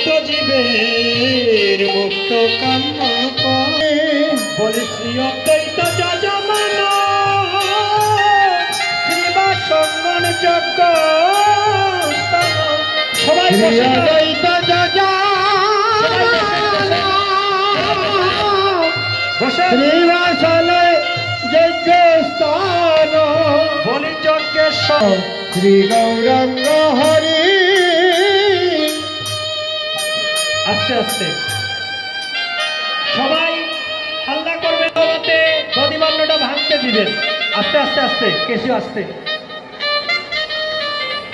বদ্ধ জীবের মুক্ত কাম্য করে বলি শ্রী অদ্বৈত যজমান শ্রীবাস সঙ্গন যজ্ঞ স্থান। সবাই বসে যাও। শ্রীঅদ্বৈত বসে শ্রীবাসনে যজ্ঞ স্থান বলি যজ্ঞেশ্বর শ্রী গৌরাঙ্গ হরি আস্তে আস্তে সবাই হাল্লা করবে তোমাতে দধিমান্যটা ভাঙতে দিবেন। আস্তে আস্তে আস্তে কেসি আস্তে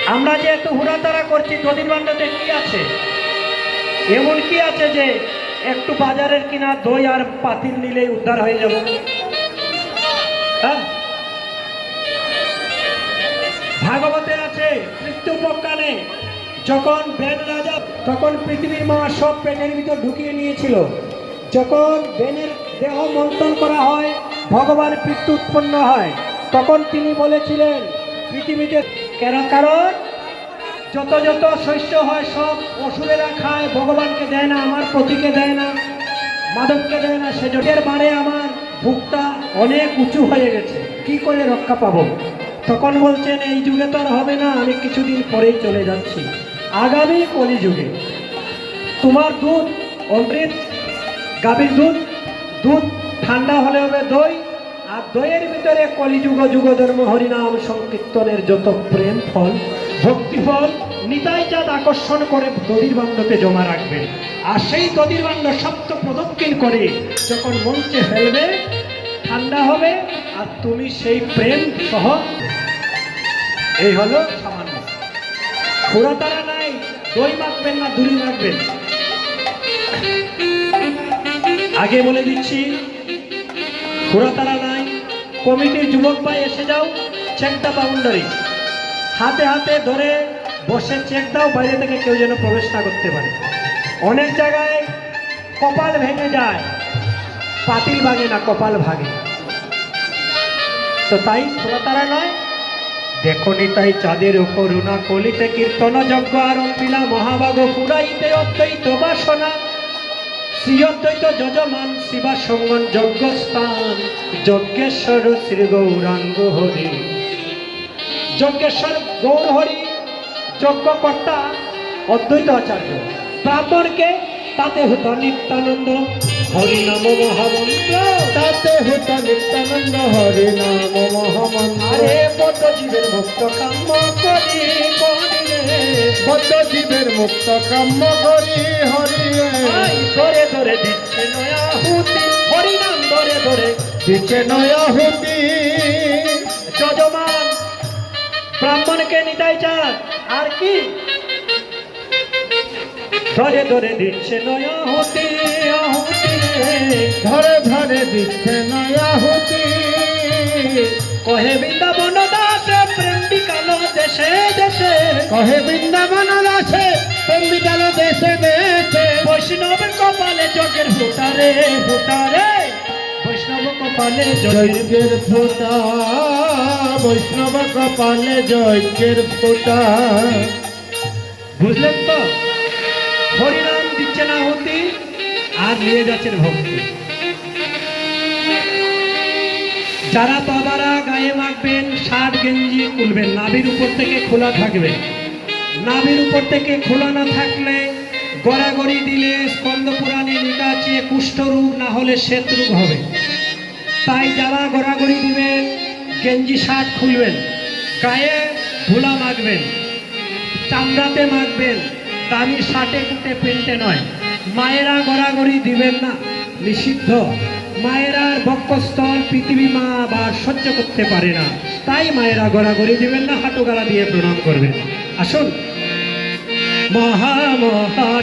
আমরা যে এত হুড়াতাড়া করছি দধিমান্যতে কি আছে? এমন কি আছে যে একটু বাজারের কিনা দই আর পাতিল নিলেই উদ্ধার হয়ে যাব? হ্যাঁ? ভাগবতে আছে মৃত্যু মৃত্যুপক্ষানে যখন বেন রাজা তখন পৃথিবীর মা সব পেটের ভিতর ঢুকিয়ে নিয়েছিল। যখন বেনের দেহ মন্থন করা হয়, ভগবান মৃত্যু উৎপন্ন হয়। তখন তিনি বলেছিলেন, পৃথিবীতে কেন কারণ? যত যত শস্য হয়, সব অসুরেরা খায়, ভগবানকে দেয় না, আমার পতিকে দেয় না, মাধবকে দেয় না। সে যোগের বারে আমার বুকটা অনেক উঁচু হয়ে গেছে। কি করে রক্ষা পাবো? তখন বলছেন, এই যুগে তো আর হবে না, আমি কিছুদিন পরেই চলে যাচ্ছি। আগামী কলিযুগে তোমার দুধ, অমৃত, গাভীর দুধ দুধ ঠান্ডা হলে হবে দই, আর দইয়ের ভিতরে কলিযুগ যুগ ধর্ম, হরিনাম, সংকীর্তনের যত প্রেম ফল, ভক্তি ফল, নিতাই চাঁদ আকর্ষণ করে দদির বান্ধকে জমা রাখবেন আর সেই দদির বান্ধ সপ্ত প্রদক্ষিণ করে যখন মঞ্চে ফেলবে, ঠান্ডা হবে, আর তুমি সেই প্রেম সহ এই হলো সামান্য ঘোড়াতারা নাই, দই মাখবেন না দড়ি মাখবেন। আগে বলে দিচ্ছি, ঘোড়াতারা নাই, কমিটির যুবক ভাই এসে যাও চেকটা বাউন্ডারি। হাতে হাতে ধরে বসে চেক দাও, বাইরে থেকে কেউ যেন প্রবেশ না করতে পারে। অনেক জায়গায় কপাল ভেঙে যায়, পাতিল ভাঙে না, কপাল ভাঙে। তো তাই ঘোড়াতারা নয় দেখো তাই চাঁদের করুণা কলিতে কীর্তন যজ্ঞ আরম্ভিলা মহাভাগ পুরাইতে অদ্বৈত বাসনা। শ্রী অদ্বৈত যজমান শিবা সঙ্গন যজ্ঞ যজ্ঞেশ্বর শ্রী গৌরাঙ্গ হরি। যজ্ঞেশ্বর গৌর হরি, যজ্ঞকর্তা অদ্বৈত আচার্য। ব্রাহ্মণকে তাতে হতো নিত্যানন্দ হরিনাম মহামন্ত্র। তাতে হুত নিত্যানন্দ হরি নাম মহামন্ত্র আরে বদ্ধ জীবের মুক্ত কাম্য করি বদ্ধ জীবের মুক্ত কাম্য করি হরি ধরে ধরে দিচ্ছে নয়া হুতি হরিনাম ধরে ধরে দিচ্ছে নয়াহুতি যজমান ব্রাহ্মণকে নিতাই চান আর কি? ধরে ধরে দিচ্ছে নয়া হুতি আহুতি রে। ধরে ধরে দিচ্ছে নয়াহুতি কহে বৃন্দাবন দাস প্রেম বিকালো দেশে দেশে। কহে বৃন্দাবন দাসে প্রেমিকাল দেশে দেশে। বৈষ্ণব কপালে যোগের ফুটারে ফুটারে বৈষ্ণব কপালে যজ্ঞের ফোটা বৈষ্ণব কপালে যজ্ঞের ফোটা বুঝলেন তো? আর নিয়ে যাচ্ছেন ভক্তি। যারা বাবারা গায়ে মাখবেন শার্ট গেঞ্জি খুলবেন, নাভির উপর থেকে খোলা থাকবে। নাভির উপর থেকে খোলা না থাকলে গড়াগড়ি দিলে স্কন্দ পুরাণে লেখা আছে, কুষ্ঠরোগ না হলে শ্বেত রোগ হবে। তাই যারা গড়াগড়ি দিবেন, গেঞ্জি শার্ট খুলবেন, গায়ে ধুলা মাখবেন, চামড়াতে মাখবেন, দামি শার্টে কুটে পেন্টে নয়। মায়েরা গড়াগড়ি দিবেন না। নিষিদ্ধ। মায়েরার বক্ষস্থল পৃথিবী মা বা সহ্য করতে পারে না। তাই মায়েরা গড়াগড়ি দিবেন না হাঁটু গালা দিয়ে প্রণাম করবেন। আসুন। মহা মহা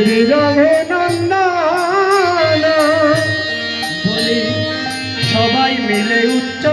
শ্রী রঘুনন্দন বলি সবাই মিলে উচ্চ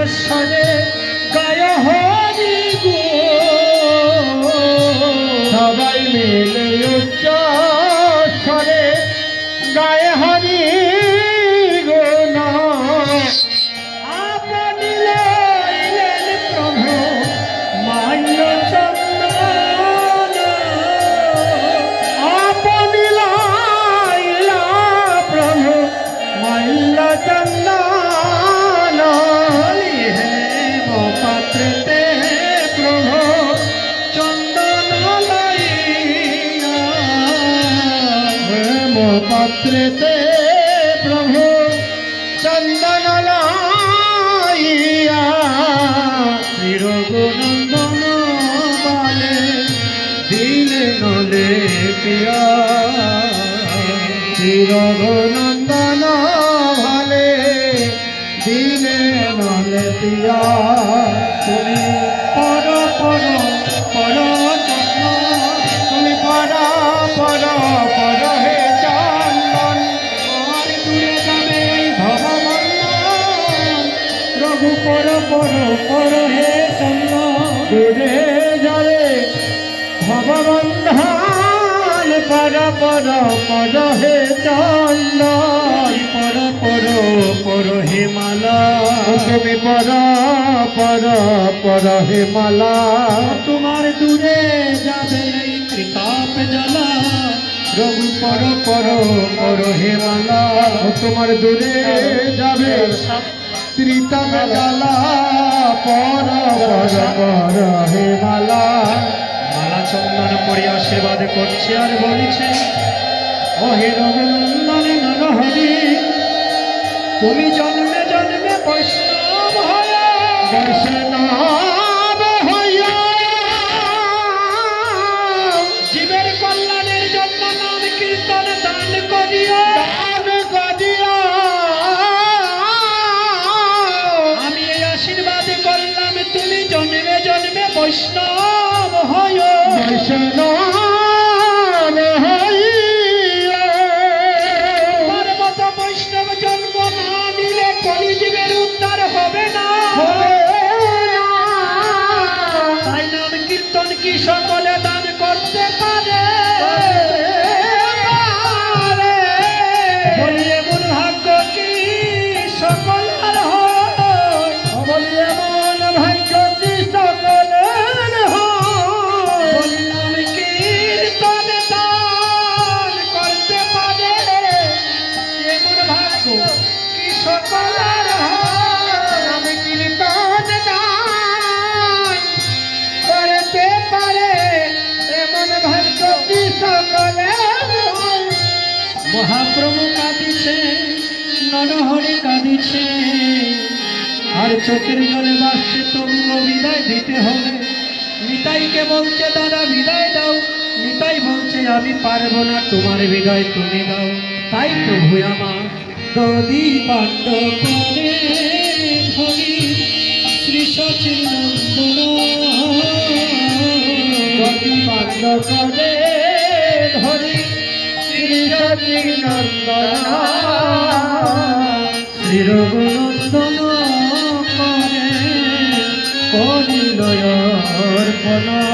পাত্রেতে প্রভু চন্দন লাইয়া নিরগুনন্দন বালে দিলে নলে পিয়া। চিরঘনন্দন ভালে দিনে নলে পিয়া। তুমি পর পর দূরে যাবে ভগবন্ধন পর পর পর হে চন্দন পর পর পর হে মালা তুমি পর পর পর হে মালা তোমার দূরে যাবে ত্রিতাপ জ্বালা রঘু পর পর পর হে মালা তোমার দূরে যাবে ত্রিতম জ্বালা পর পর পর হে মালা। মালা চন্দন করে আশীর্বাদ করছে আর বলছে ও হে রঘুনন্দন নরহরি, তুমি জন্মে জন্মে বৈষ্ণব হয় এমন ভাগ্য কি? সকলের হয় আর চোখের জলে বাসছে তবুও বিদায় দিতে হবে। নিতাইকে বলছে, দাদা, বিদায় দাও। নিতাই বলছে, আমি পারব না, তোমার বিদায় তুমি দাও। তাই প্রভু আমার দদি পাণ্ড করে ধরি, শ্রী সচিন গতি পাণ্ড করে ধরি, শ্রী নন্দন শ্রী রঘুনন্দন শোনো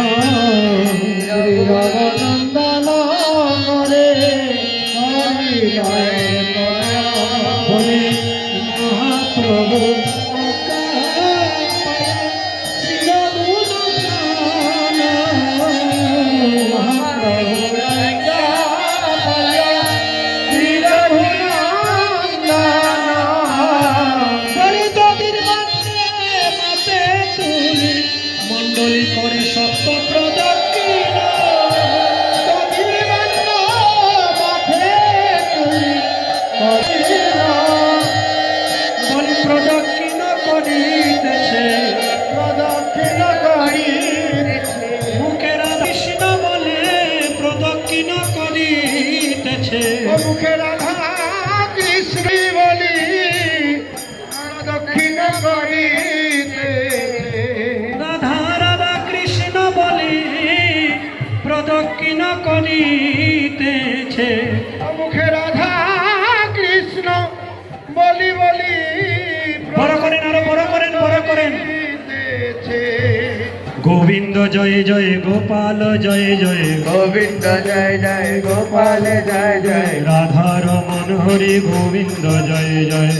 গোবিন্দ জয় জয় গোপাল জয় জয় গোবিন্দ জয় জয় গোপাল জয় জয় রাধা রমন হরি গোবিন্দ জয় জয়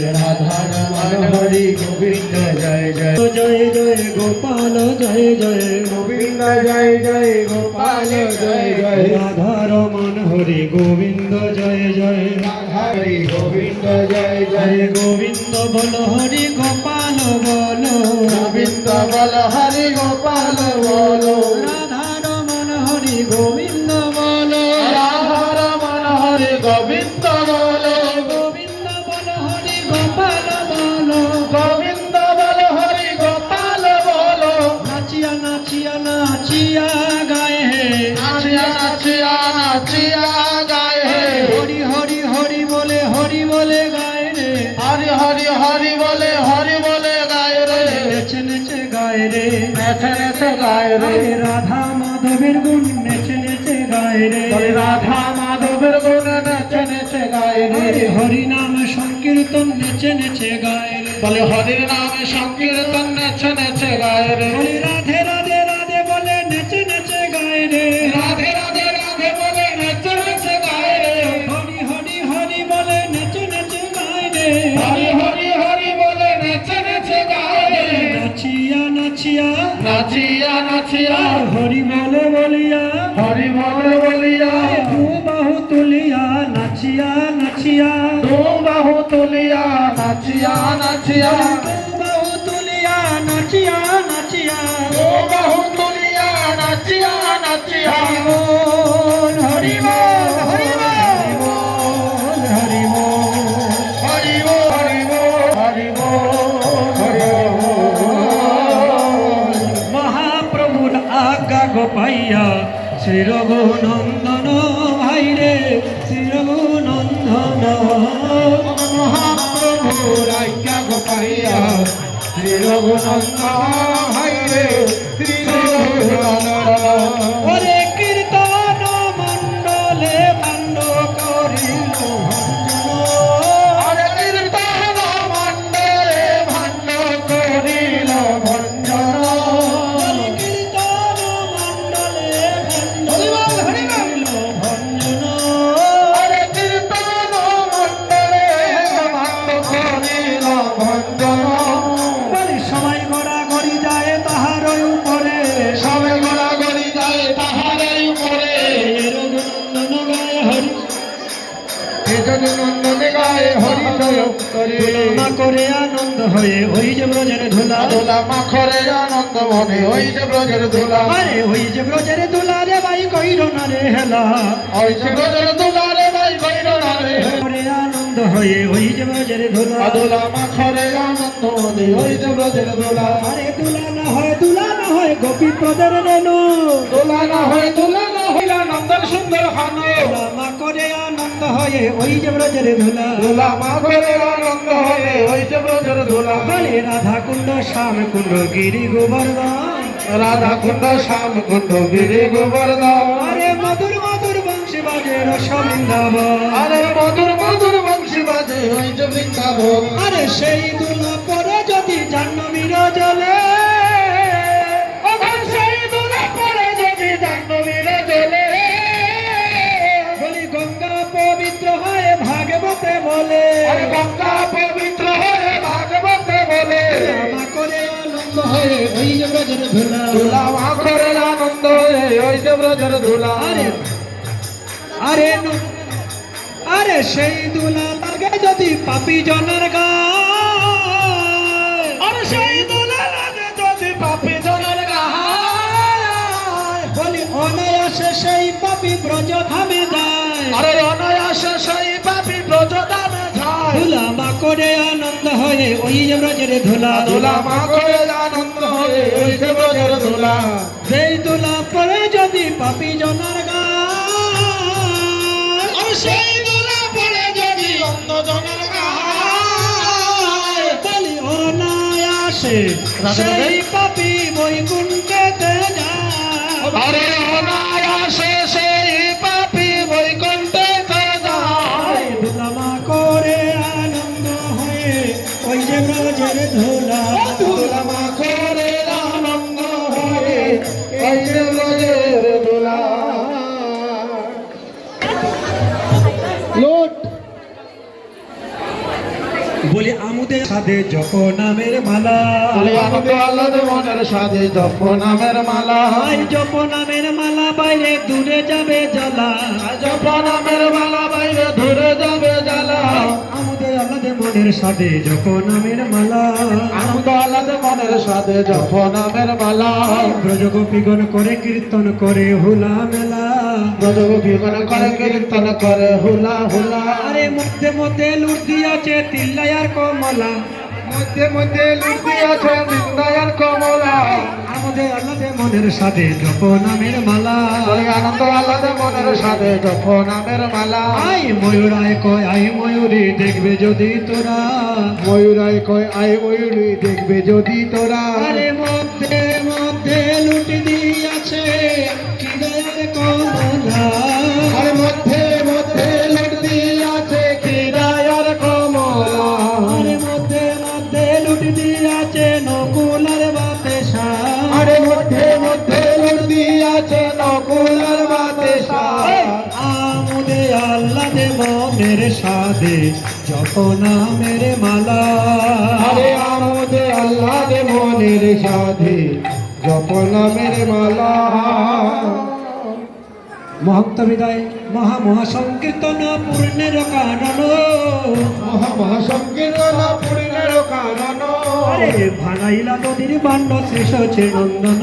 গোবিন্দ জয় জয় জয় জয় গোপাল জয় জয় গোবিন্দ জয় জয় গোপাল জয় জয় রাধা রমন হরি গোবিন্দ জয় জয় হরি গোবিন্দ জয় জয় গোবিন্দ বল হরি গোপাল বল গোবিন্দ বল হরি গোপাল গায়ে রে। রাধা মাধবের গুণ নেচে নেচে গায়ে রে। বলে রাধা মাধবের গুণ নেচে নেচে গায়ে রে। হরি নাম সংকীর্তন নেচে নেচে গায়ে রে। বলে হরির নামে সংকীর্তন নেচে নেচে গায়ে রে। বলে রাধে রাধে রাধে বলে নেচে নেচে গায়ে রে। রাধে রাধে রাধে বলে নেচে নেচে গায়ে রে। হরি হরি হরি বলে নেচে নেচে গায়ে রে। হরি হরি হরি বলে নেচে নেচে গায়ে রে। নাচিয়া নাচিয়া নাচিয়া আর হরি বলে বলিয়া হরি বলে বলিয়া দু বাহু তুলিয়া নাচিয়া নাচিয়া। দু বাহু তুলিয়া নাচিয়া নাচিয়া। শ্রীরঘুনন্দন ভাইরে শ্রীরঘুনন্দন। মহাপ্রভু রাজ্ঞা গোপাইয়া শ্রীরঘুনন্দন ভাইরে শ্রীরঘুনন্দন। হয়ে ওই যে ব্রজের ধুলা। দোলা মাখরে আনন্দ মনে ওই যে ব্রজের দোলা আরে ওই যে ব্রজের ধুলা রে ভাই কইর না রে হেলা। ওই যে ব্রজের দোলা রে ভাই কইর না রে আনন্দ হয়ে ওই যে ব্রজের ধুলা। দোলা মাখরে আনন্দ মনে ওই যে ব্রজের দোলা আরে দুলা না হয় দুলা না হয় গোপী প্রদের রেণু। দোলা না হয় দোলা না হইলা নন্দন সুন্দর হানো। মা করে আনন্দ হয়ে ওই যে ব্রজের ধুলা। দোলা মাখরে আনন্দ হয়ে ওই যে ব্রজের দোলা বলে রাধা কুণ্ড শ্যাম কুণ্ড গিরি গোবর্ধন রাধা কুণ্ড শ্যাম কুণ্ড গিরি গোবর্ধন আরে মধুর মধুর বংশী বাজে রসবৃন্দাবন আরে মধুর মধুর বংশী বাজে ওই যে বৃন্দাবন। আরে সেই দুলা পরে যদি জাহ্নবীর জলে ওই যে ব্রজের ধুলা। ধুলা মাগরের আনন্দ ওই যে ব্রজের ধুলা। আরে আরে আরে সেই দুলা লাগে যদি পাপি জনের গা। আরে সেই দুলা লাগে যদি পাপি জনের গা। বলি অনায়াসে সেই পাপি ব্রজ ধামে যায়। আরে অনায়াসে সেই পাপি ব্রজ ধামে যায়। ধুলা মা করে আনন্দ হয়ে ওই ব্রজের ধুলা। ধুলা মা করে আনন্দ দোলা সেই তুলা পরে যদি পাপি জনার আর সেই দোলা যদি অন্ধ জনের গায় বলি অনায়াসে। সেই পাপি বৈকুণ্ঠেতে যায় আরে অনায়াসে সেই পাপি বৈকুণ্ঠে যায় ধুলামা করে আনন্দ হয়ে ওই যে ধুলা দোলা মা করে বলি আমুদের সাথে যখন নামের মালা। বলে আনন্দ আল্লাহ মনের সাথে জপ নামের মালা। জপ নামের মালা বাইরে দূরে যাবে জ্বালা। জপ নামের মালা বাইরে ধরে যাবে জ্বালা। আলাদে মনের সাথে যখন আমের মালা। আনন্দ আলাদ মনের সাথে যখন আমের মালা। ব্রজগোপীগণ করে কীর্তন করে হুলা মেলা। ব্রজগোপীগণ করে কীর্তন করে হুলা হুলা। আরে মধ্যে মধ্যে লুট দিয়াছে তিল্লায়ার কমলা। মধ্যে মধ্যে লুটি আছে নিন্দায়ার কমলা। আমাদের আলাদে মনের সাথে জপ নামের মালা। আনন্দ আল্লাহ মনের সাথে জপ নামের মালা। আই ময়ূরায় কয় আই ময়ূরী দেখবে যদি তোরা। ময়ূরাই কয় আয় ময়ূরী দেখবে যদি তোরা। আরে মধ্যে মধ্যে লুটি দিয়াছে কি দয়ার কমলা। আর মধ্যে সাদে জপ নামের মালা। আরে আমদে আল্লাহ দে মনের সাধে জপ নামের মালা। মহত্ব বিদায় মহা মহা সংকীর্তন পূর্ণের কানন। মহা মহা সংকীর্তন পুরীর কারণ আরে ভানাইলা নদীর বাণ্ড শেষ হচ্ছে নন্দন।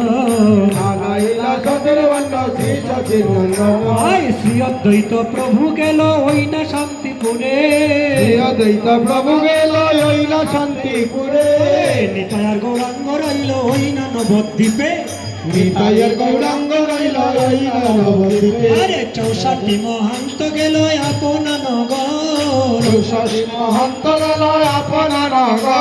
শ্রী অদ্বৈত প্রভু গেল ওই না শান্তিপুরে দৈত প্রভু গেল ওইলা শান্তিপুরে। নিতায়ার গৌরাঙ্গ রইল ওই না নবদ্বীপে। নিতাইয়ের গৌরাঙ্গ রইল ওইলা নবদ্বীপে। আরে চৌষট্টি মহান্ত গেল আপনা নগর। শশী মহন্ত গেল আপনার